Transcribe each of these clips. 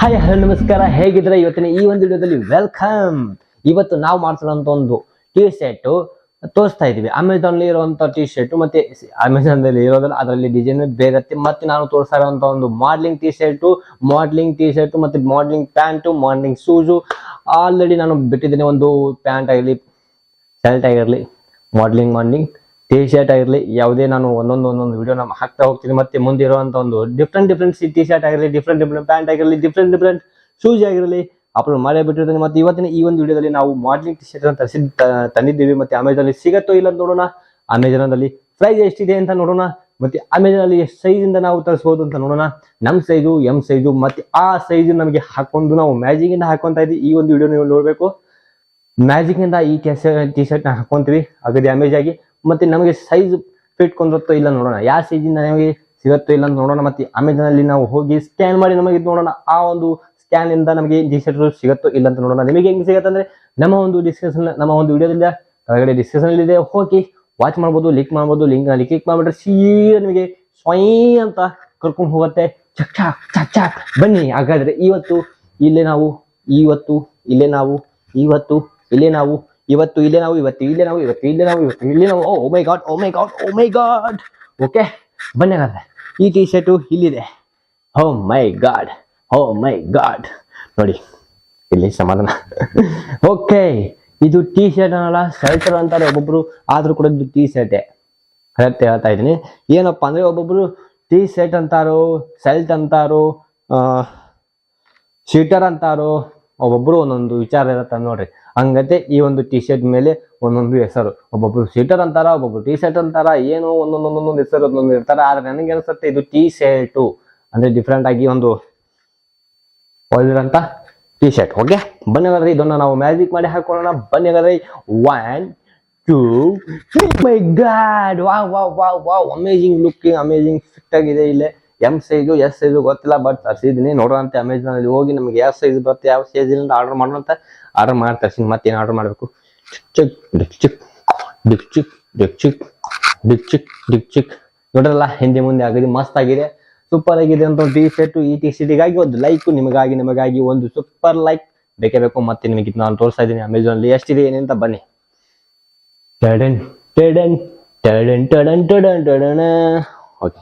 Hi, hello, ನಮಸ್ಕಾರ. ಹೇಗಿದ್ರೆ ಇವತ್ತಿನ ಈ ಒಂದು ವಿಡಿಯೋದಲ್ಲಿ ವೆಲ್ಕಮ್ ಇವತ್ತು ನಾವು ಮಾಡ್ತಿರೋಂಥ ಒಂದು ಟಿ ಶರ್ಟ್ ತೋರಿಸ್ತಾ ಇದೀವಿ ಅಮೆಝಾನ್ ಇರುವಂತ ಟಿ ಶರ್ಟ್ ಮತ್ತೆ ಅಮೆಝಾನ್ ದಲ್ಲಿ ಇರೋದಲ್ಲ, ಅದರಲ್ಲಿ ಡಿಸೈನ್ ಬೇರೆ. ಮತ್ತೆ ನಾನು ತೋರಿಸ್ತಾ ಇರುವಂತ ಒಂದು modelling T shirt modelling T shirt ಮತ್ತೆ modelling pant modelling shoes already ನಾನು ಬಿಟ್ಟಿದ್ದೇನೆ ಒಂದು ಪ್ಯಾಂಟ್ ಆಗಿರಲಿ ಶರ್ಟ್ ಆಗಿರಲಿ ಮಾಡ್ಲಿಂಗ್ ಮಾಡ್ಲಿಂಗ್ ಟಿ ಶರ್ಟ್ ಆಗಿರಲಿ, ಯಾವುದೇ ನಾನು ಒಂದೊಂದು ಒಂದೊಂದು ವಿಡಿಯೋ ನಾನು ಹಾಕ್ತಾ ಹೋಗ್ತೀನಿ. ಮತ್ತೆ ಮುಂದೆ ಇರುವಂತ ಒಂದು ಡಿಫ್ರೆಂಟ್ ಡಿಫ್ರೆಂಟ್ ಟಿ ಶರ್ಟ್ ಆಗಿರಲಿ ಡಿಫ್ರೆಂಟ್ ಡಿಫ್ರೆಂಟ್ ಪ್ಯಾಂಟ್ ಆಗಿರಲಿ ಡಿಫ್ರೆಂಟ್ ಡಿಫ್ರೆಂಟ್ ಶೂಸ್ ಆಗಿರಲಿ ಅಪ್ಲೋಡ್ ಮಾಡೇ ಬಿಟ್ಟಿರ್ತೀನಿ. ಮತ್ತೆ ಇವತ್ತಿನ ಈ ಒಂದು ವಿಡಿಯೋದಲ್ಲಿ ನಾವು ಮಾಡ್ಲಿಂಗ್ ಟಿ ಶರ್ಟ್ ತರಿಸಿ ತಂದಿದ್ದೀವಿ. ಮತ್ತೆ ಅಮೆಝಾನ್ ಅಲ್ಲಿ ಸಿಗತ್ತೋ ಇಲ್ಲ ಅಂತ ನೋಡೋಣ. ಅಮೆಝಾನ್ ಅಲ್ಲಿ ಪ್ರೈಸ್ ಎಷ್ಟಿದೆ ಅಂತ ನೋಡೋಣ. ಮತ್ತೆ ಅಮೆಝಾನ್ ಅಲ್ಲಿ ಎಷ್ಟು ಸೈಜ್ ಇಂದ ನಾವು ತರಿಸ್ಬೋದು ಅಂತ ನೋಡೋಣ. ನಮ್ಮ ಸೈಜು ಎಂ ಸೈಜು ಮತ್ತೆ ಆ ಸೈಜ್ ನಮಗೆ ಹಾಕೊಂಡು ನಾವು ಮ್ಯಾಜಿಕ್ ಇಂದ ಹಾಕೊಂತ ಇದ್ದೀವಿ. ಈ ಒಂದು ವಿಡಿಯೋ ನೀವು ನೋಡಬೇಕು. ಮ್ಯಾಜಿಕ್ ಇಂದ ಈ ಟಿ ಶರ್ಟ್ನ ಹಾಕೊಂತೀವಿ. ಅಗದಿ ಅಮೇಜ್ ಆಗಿ ಮತ್ತೆ ನಮಗೆ ಸೈಜ್ ಫಿಟ್ ಕೊಂದತ್ತೋ ಇಲ್ಲ ನೋಡೋಣ. ಯಾವ ಸೈಜ್ ಇಂದ ನಮಗೆ ಸಿಗತ್ತೋ ಇಲ್ಲ ಅಂತ ನೋಡೋಣ. ಮತ್ತೆ ಅಮೆಝಾನ್ ಅಲ್ಲಿ ನಾವು ಹೋಗಿ ಸ್ಕ್ಯಾನ್ ಮಾಡಿ ನಮಗೆ ನೋಡೋಣ. ಆ ಒಂದು ಸ್ಕ್ಯಾನ್ ಇಂದ ನಮಗೆ ಟಿ ಶರ್ಟ್ ಸಿಗತ್ತೋ ಇಲ್ಲ ಅಂತ ನೋಡೋಣ. ನಿಮಗೆ ಹೆಂಗೆ ಸಿಗತ್ತೆ ಅಂದ್ರೆ ನಮ್ಮ ಒಂದು ಡಿಸ್ಕಷನ್ ನಮ್ಮ ಒಂದು ವಿಡಿಯೋದಿಂದ ಕೆಳಗಡೆ ಡಿಸ್ಕಷನ್ ಇದೆ. ಹೋಗಿ ವಾಚ್ ಮಾಡ್ಬೋದು ಲಿಂಕ್ ಮಾಡ್ಬೋದು. ಲಿಂಕ್ ಅಲ್ಲಿ ಕ್ಲಿಕ್ ಮಾಡಿಬಿಟ್ರೆ ಸೀದಾ ನಿಮಗೆ ಸ್ವಯಂ ಅಂತ ಕರ್ಕೊಂಡು ಹೋಗುತ್ತೆ. ಚಕ್ ಚಾಕ್ ಬನ್ನಿ. ಹಾಗಾದ್ರೆ ಇವತ್ತು ಇಲ್ಲೇ ನಾವು, ಇವತ್ತು ಇಲ್ಲೇ ನಾವು, ಇವತ್ತು ಇಲ್ಲೇ ನಾವು ಇವತ್ತು ಇಲ್ಲೇ ನಾವು, ಇವತ್ತು ಇಲ್ಲೇ ನಾವು, ಇವತ್ತು ಇಲ್ಲೇ ನಾವು, ಇವತ್ತು ಇಲ್ಲೇ ನಾವು. ಓ my God oh my God oh my God okay ಬನ್ನಿ ಹಾಗಾದ್ರೆ. ಈ ಟಿ ಶರ್ಟು ಇಲ್ಲಿದೆ. ಓ my god oh my god ನೋಡಿ, ಇಲ್ಲಿ ಸಮಾಧಾನ. ಓಕೆ ಇದು ಟಿ ಶರ್ಟ್ ಅನ್ನಲ್ಲ ಶರ್ಟರ್ ಅಂತಾರೆ ಒಬ್ಬೊಬ್ರು, ಆದ್ರೂ ಕೂಡ ಇದು ಟಿ ಶರ್ಟೇ ಕರೆಕ್ಟ್ ಹೇಳ್ತಾ ಇದ್ದೀನಿ. ಏನಪ್ಪಾ ಅಂದ್ರೆ ಒಬ್ಬೊಬ್ರು ಟಿ ಶರ್ಟ್ ಅಂತಾರೋ ಸೆಲ್ಟ್ ಅಂತಾರೋ ಶೀಟರ್ ಅಂತಾರೋ ಒಬ್ಬೊಬ್ರು ಒಂದೊಂದು ವಿಚಾರ ಇರತ್ತ ನೋಡ್ರಿ. ಹಂಗತೆ ಈ ಒಂದು ಟಿ ಶರ್ಟ್ ಮೇಲೆ ಒಂದೊಂದು ಹೆಸರು. ಒಬ್ಬೊಬ್ರು ಶೀಟರ್ ಅಂತಾರ, ಒಬ್ಬೊಬ್ರು ಟಿ ಶರ್ಟ್ ಅಂತಾರ, ಏನೋ ಒಂದೊಂದು ಒಂದೊಂದು ಹೆಸರು, ಒಂದೊಂದು ಇರ್ತಾರ. ಆದ್ರೆ ನನಗೆ ಅನ್ಸುತ್ತೆ ಇದು ಟಿ ಶರ್ಟು ಅಂದ್ರೆ ಡಿಫ್ರೆಂಟ್ ಆಗಿ ಒಂದು ಒಳ್ಳಿರಂತ ಟಿ ಶರ್ಟ್ ಓಕೆ ಬನ್ನಿ ಹಾಗಾದ್ರೆ ಇದನ್ನ ನಾವು ಮ್ಯಾಜಿಕ್ ಮಾಡಿ ಹಾಕೊಳ್ಳೋಣ. ಬನ್ನಿ ಹಾಗಾದ್ರೆ ಒನ್ ಟೂ ಮೈ ಗಾಡ್ ವಾ ವಾ ವಾ ವಾ ಅಮೇಜಿಂಗ್ ಲುಕ್ಕಿಂಗ್ ಅಮೇಜಿಂಗ್ ಫಿಟ್ ಆಗಿದೆ ಇಲ್ಲೇ. ಎಂ ಸೈಜು ಎಸ್ ಸೈಜು ಗೊತ್ತಿಲ್ಲ ಬಟ್ ತರಿಸಿದ್ದೀನಿ ನೋಡೋಣಂತೆ ಅಮೆಝಾನ್ ಅಲ್ಲಿ ಹೋಗಿ ನಮಗೆ ಯಾವ ಸೈಜ್ ಬರುತ್ತೆ, ಯಾವ ಸೈಜ್ ಇಲ್ಲ ಆರ್ಡರ್ ಮಾಡೋಣ ಅಂತ ಆರ್ಡರ್ ಮಾಡಿ ತರಿಸಿ ಮತ್ತೇನು ಆರ್ಡರ್ ಮಾಡಬೇಕು? ಚಿಕ್, ಡಿಕ್ ಚಿಕ್ ಡಿಕ್ ಚಿಕ್ ನೋಡ್ರಲ್ಲ, ಹಿಂದೆ ಮುಂದೆ ಆಗಿದೆ, ಮಸ್ತ್ ಆಗಿದೆ. ಸೂಪರ್ ಆಗಿದೆ ಅಂತ ಟಿ ಶರ್ಟ್ ಈ ಟಿ ಶರ್ಟಿಗಾಗಿ ಒಂದು ಲೈಕ್ ನಿಮಗಾಗಿ ನಿಮಗಾಗಿ ಒಂದು ಸೂಪರ್ ಲೈಕ್ ಬೇಕೇ ಬೇಕು. ಮತ್ತೆ ನಿಮಗೆ ನಾನು ತೋರಿಸ್ತಾ ಇದ್ದೀನಿ ಅಮೆಝಾನ್ ಅಲ್ಲಿ. ಎಷ್ಟಿದೆ ಏನೇಂತ ಬನ್ನಿ. ಟಡನ್ ಟಡನ್ ಟಡನ್ ಟಡನ್ ಟಡನ್ ಟಡನ್. ಓಕೆ.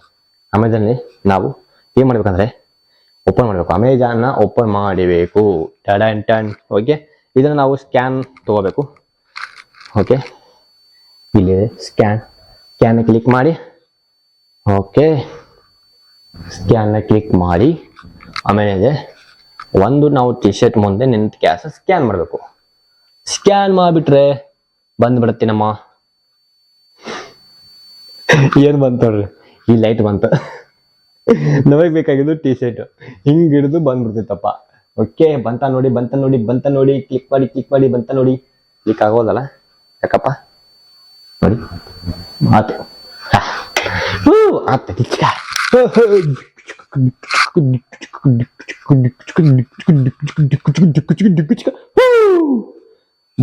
ಅಮೆಝಾನಲ್ಲಿ ನಾವು ಏನು ಮಾಡಬೇಕಂದ್ರೆ ಓಪನ್ ಮಾಡಬೇಕು. ಅಮೆಝಾನ್ನ ಓಪನ್ ಮಾಡಬೇಕು. ಟಡನ್ ಟನ್ ಓಕೆ ಇದನ್ನು ನಾವು ಸ್ಕ್ಯಾನ್ ತಗೋಬೇಕು. ಓಕೆ ಇಲ್ಲಿ ಸ್ಕ್ಯಾನ್ ಸ್ಕ್ಯಾನ್ ಕ್ಲಿಕ್ ಮಾಡಿ. ಓಕೆ ಸ್ಕ್ಯಾನ್ನ ಕ್ಲಿಕ್ ಮಾಡಿ. ಆಮೇಲೆ ಒಂದು ನಾವು ಟಿ ಶರ್ಟ್ ಮುಂದೆ ನಿಂತ ಕ್ಯಾಸ ಸ್ಕ್ಯಾನ್ ಮಾಡಬೇಕು. ಸ್ಕ್ಯಾನ್ ಮಾಡಿಬಿಟ್ರೆ ಬಂದ್ಬಿಡತ್ತೆ ನಮ್ಮ. ಏನು ಬಂತು ನೋಡ್ರಿ? ಈ ಲೈಟ್ ಬಂತು. ನಮಗೆ ಬೇಕಾಗಿದ್ದು ಟಿ ಶರ್ಟ್ ಹಿಂಗೆ ಹಿಡಿದು ಬಂದ್ಬಿಡ್ತಿತ್ತಪ್ಪ. ಓಕೆ ಬಂತ ನೋಡಿ ಬಂತ ನೋಡಿ ಬಂತ ನೋಡಿ ಕ್ಲಿಕ್ ಮಾಡಿ ಕ್ಲಿಕ್ ಮಾಡಿ, ಬಂತ ನೋಡಿ. ಕ್ಲಿಕ್ ಆಗೋದಲ್ಲ? ಯಾಕಪ್ಪ? ನೋಡಿ. ಆತು.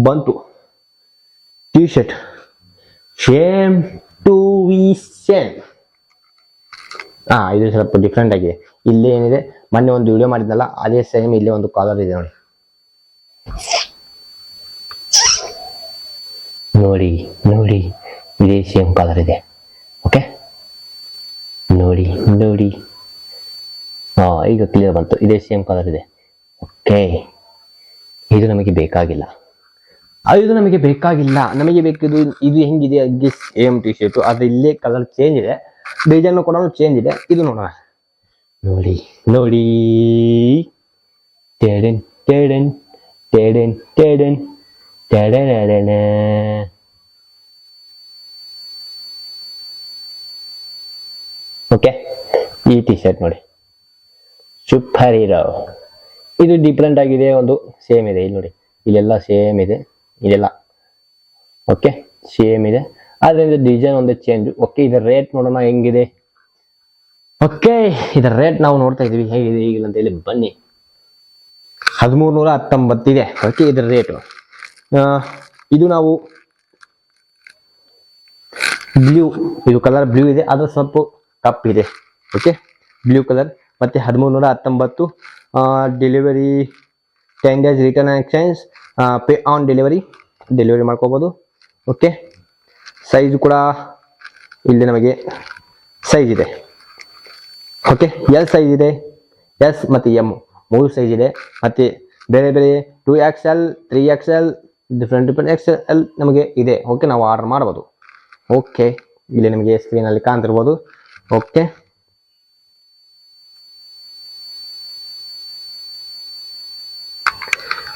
ಬಂತು. T shirt same to we same ಹಾ ಇದು ಸ್ವಲ್ಪ ಡಿಫ್ರೆಂಟ್ ಆಗಿದೆ ಇಲ್ಲಿ ಏನಿದೆ? ಮೊನ್ನೆ ಒಂದು ವಿಡಿಯೋ ಮಾಡಿದ್ನಲ್ಲ, ಅದೇ ಸೇಮ್ ಇಲ್ಲಿ ಒಂದು ಕಾಲರ್ ಇದೆ ನೋಡಿ. ನೋಡಿ ನೋಡಿ, ಇದೇ ಸೇಮ್ ಕಾಲರ್ ಇದೆ. ಓಕೆ ನೋಡಿ ನೋಡಿ. ಹಾ ಈಗ ಕ್ಲಿಯರ್ ಬಂತು. ಇದೇ ಸೇಮ್ ಕಲರ್ ಇದೆ. ಓಕೆ ಇದು ನಮಗೆ ಬೇಕಾಗಿಲ್ಲ. ಇದು ನಮಗೆ ಬೇಕಾಗಿಲ್ಲ. ನಮಗೆ ಬೇಕಿದ್ದು ಇದು ಹೆಂಗಿದೆ? ಸೇಮ್ ಟಿ ಶರ್ಟು ಅದು ಇಲ್ಲೇ ಕಲರ್ ಚೇಂಜ್ ಇದೆ. ಡಿಸೈನ್ ಕೂಡ ಚೇಂಜ್ ಇದೆ. ಇದು ನೋಡೋಣ. ನೋಡಿ ನೋಡಿ. ಟೆಡನ್ ಟೆಡನ್ ಟೆಡನ್ ಟೆಡನ್ ಟೆಡನ್ ಓಕೆ, ಈ ಟಿ ಶರ್ಟ್ ನೋಡಿ. ಸೂಪರ್ ಹೀರೋ ಇದು ಡಿಫ್ರೆಂಟ್ ಆಗಿದೆ, ಒಂದು ಸೇಮ್ ಇದೆ. ಇಲ್ಲಿ ನೋಡಿ, ಇಲ್ಲೆಲ್ಲ ಸೇಮ್ ಇದೆ, ಇಲ್ಲೆಲ್ಲ. ಓಕೆ ಸೇಮ್ ಇದೆ. ಆದ್ರೆ ಇದು ಡಿಸೈನ್ ಒಂದು ಚೇಂಜ್ ಓಕೆ ಇದರ ರೇಟ್ ನೋಡೋಣ ಹೆಂಗಿದೆ? ಓಕೆ ಇದರ ರೇಟ್ ನಾವು ನೋಡ್ತಾ ಇದೀವಿ ಹೇಗಿದೆ ಈಗಿಲ್ಲ ಅಂತ ಹೇಳಿ ಬನ್ನಿ. ಹದಿಮೂರು ನೂರ ಹತ್ತೊಂಬತ್ತಿದೆ ಓಕೆ ಇದರ ರೇಟು ಇದು ನಾವು ಬ್ಲೂ ಇದು ಕಲರ್ ಬ್ಲೂ ಇದೆ. ಅದ್ರ ಸ್ವಲ್ಪ ಕಪ್ ಇದೆ. ಓಕೆ ಬ್ಲೂ ಕಲರ್ ಮತ್ತೆ ಹದಿಮೂರು ನೂರ ಹತ್ತೊಂಬತ್ತು delivery ten days return exchange pay on delivery delivery ಮಾಡ್ಕೋಬೋದು. ಓಕೆ ಸೈಜ್ ಕೂಡ ಇಲ್ಲಿ ನಮಗೆ ಸೈಜ್ ಇದೆ. ಓಕೆ ಎಲ್ ಸೈಜ್ ಇದೆ ಎಸ್ ಮತ್ತು ಎಂ ಮೂರು ಸೈಜ್ ಇದೆ. ಮತ್ತು ಬೇರೆ ಬೇರೆ two X L three X L different different X L ನಮಗೆ ಇದೆ. ಓಕೆ ನಾವು ಆರ್ಡರ್ ಮಾಡ್ಬೋದು. ಓಕೆ ಇಲ್ಲಿ ನಿಮಗೆ ಸ್ಕ್ರೀನಲ್ಲಿ ಕಾಣ್ತಿರ್ಬೋದು. ಓಕೆ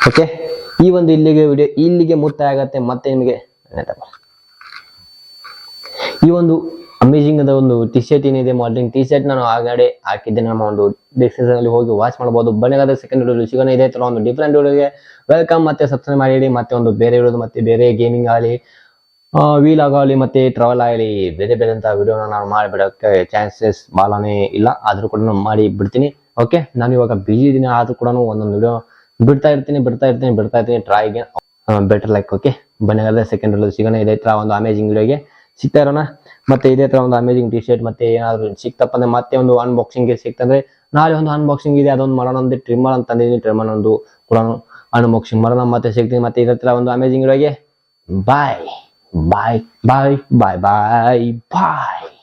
ಓಕೆ ಈ ಒಂದು ಇಲ್ಲಿಗೆ ವಿಡಿಯೋ ಇಲ್ಲಿಗೆ ಮುಕ್ತಾಯ ಆಗುತ್ತೆ. ಮತ್ತೆ ನಿಮಗೆ ಈ ಒಂದು ಅಮೇಜಿಂಗ್ ಆದ ಒಂದು ಟಿ ಶರ್ಟ್ ಏನಿದೆ ಮಾಡಲಿಂಗ್ ಟಿ ಶರ್ಟ್ ನಾನು ಆಗಡೆ ಹಾಕಿದ್ದೆ. ನಮ್ಮ ಒಂದು ಡಿಸ್ಕ್ರಿಪ್ಷನ್ ಅಲ್ಲಿ ಹೋಗಿ ವಾಚ್ ಮಾಡಬಹುದು ಬಣ್ಣಗಾದ ಸೆಕೆಂಡ್ ವಿಡಿಯೋ ಸಿಗೋಣ. ಇದೆ ತರ ಒಂದು ಡಿಫ್ರೆಂಟ್ ವಿಡಿಯೋಗೆ ವೆಲ್ಕಮ್ ಮತ್ತೆ ಸಬ್ಸ್ಕ್ರೈಬ್ ಮಾಡಿ ಮತ್ತೆ ಒಂದು ಬೇರೆ ವಿಡಿಯೋದು ಮತ್ತೆ ಬೇರೆ ಗೇಮಿಂಗ್ ಆಗಲಿ ವೀಲ್ ಆಗಲಿ, ಮತ್ತೆ ಟ್ರಾವೆಲ್ ಆಗಲಿ, ಬೇರೆ ಬೇರೆ ಅಂತ ವಿಡಿಯೋನ ನಾನು ಮಾಡಿಬಿಡೋಕ್ಕೆ ಚಾನ್ಸಸ್ ಭಾಳನೇ ಇಲ್ಲ. ಆದ್ರೂ ಕೂಡ ಮಾಡಿ ಬಿಡ್ತೀನಿ. ಓಕೆ ನಾನು ಇವಾಗ ಬಿಜಿ ಇದ್ದೀನಿ ಆದ್ರೂ ಕೂಡ ಒಂದೊಂದು ವಿಡಿಯೋ ಬಿಡ್ತಾ ಇರ್ತೀನಿ ಬಿಡ್ತಾ ಇರ್ತೀನಿ ಬಿಡ್ತಾ ಇರ್ತೀನಿ. ಟ್ರೈ ಬೆಟರ್ ಲೈಕ್ ಓಕೆ ಬನ್ನಿ ಸೆಕೆಂಡ್ ವಿಡಿಯೋ ಸಿಗೋಣ. ಇದೆ ಒಂದು ಅಮೇಜಿಂಗ್ ವಿಡಿಯೋಗೆ ಸಿಗ್ತಾ ಇರೋಣ. ಮತ್ತೆ ಇದೇ ತರ ಒಂದು ಅಮೇಜಿಂಗ್ ಟಿ ಶರ್ಟ್ ಮತ್ತೆ ಏನಾದ್ರು ಸಿಕ್ತಪ್ಪ ಅಂದ್ರೆ ಮತ್ತೆ ಒಂದು ಅನ್ಬಾಕ್ಸಿಂಗ್ ಸಿಕ್ತಂದ್ರೆ ನಾಳೆ ಒಂದು ಅನ್ಬಾಕ್ಸಿಂಗ್ ಇದೆ, ಅದೊಂದು ಮಾಡೋಣ ಒಂದು ಟ್ರಿಮ್ಮರ್ ಅಂತ ಅಂದಿದ್ದೀನಿ ಟ್ರಿಮ್ಮರ್ ಒಂದು ಕೂಡ ಅನ್ಬಾಕ್ಸಿಂಗ್ ಮಾಡೋಣ ಮತ್ತೆ ಸಿಗ್ತೀನಿ, ಮತ್ತೆ ಇದೇ ತರ ಒಂದು ಅಮೇಜಿಂಗ್ ಇರೋಗೆ ಬಾಯ್ ಬಾಯ್ ಬಾಯ್ ಬಾಯ್ ಬಾಯ್ ಬಾಯ್